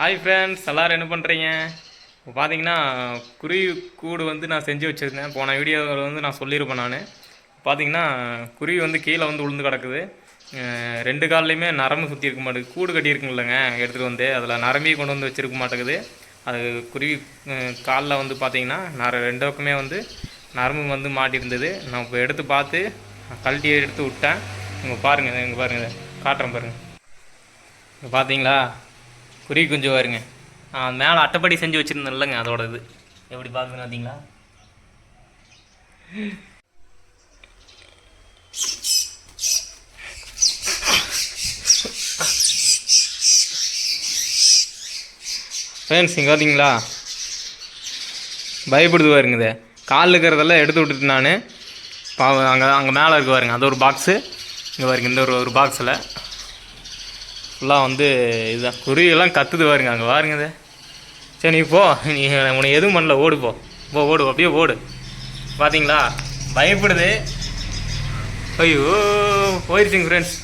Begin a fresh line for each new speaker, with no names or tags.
Hi friends எல்லோரும் என்ன பண்ணுறீங்க இப்போ பார்த்தீங்கன்னா குருவி கூடு வந்து நான் செஞ்சு வச்சுருந்தேன். போன வீடியோவில் வந்து நான் சொல்லியிருப்பேன் நான். பார்த்தீங்கன்னா குருவி வந்து கீழே வந்து உளுந்து கிடக்குது. ரெண்டு கால்லையுமே நரம்பு சுற்றி இருக்க மாட்டேங்குது. கூடு கட்டியிருக்குங்களேங்க எடுத்துகிட்டு வந்து. அதில் நரம்பி கொண்டு வந்து வச்சுருக்க மாட்டேங்குது. அது குருவி காலில் வந்து பார்த்தீங்கன்னா நர ரெண்டு பக்கமே வந்து நரம்பு வந்து மாட்டியிருந்தது. நான் இப்போ எடுத்து பார்த்து கழட்டி எடுத்து விட்டேன். இங்கே பாருங்கள் இங்கே பாருங்கள் காட்டுறேன் பாருங்கள் இங்கே பார்த்தீங்களா குருவி குஞ்சு பாருங்க. மேலே அட்டைப்படி செஞ்சு வச்சுருந்தேன். இல்லைங்க அதோட இது எப்படி பார்க்குதுன்னு பார்த்தீங்களா ஃப்ரெண்ட்ஸ் இங்கே பார்த்தீங்களா பயப்படுது பாருங்க இது. காலில் இருக்கிறதெல்லாம் எடுத்து விட்டுட்டு நான். பாவம் அங்கே அங்கே மேலே இருக்கு பாருங்க. அது ஒரு பாக்ஸு இங்கே பாருங்க இந்த ஒரு ஒரு பாக்ஸில் ஃபுல்லாக வந்து இதுதான். குருவியெல்லாம் கத்துது பாருங்க அங்கே பாருங்க இது. சரி நீ போ. நீ உனக்கு எதுவும் பண்ணல ஓடு போ. போ ஓடு அப்படியே ஓடு. பார்த்தீங்களா பயப்படுது. ஐயோ போயிடுச்சுங்க ஃப்ரெண்ட்ஸ்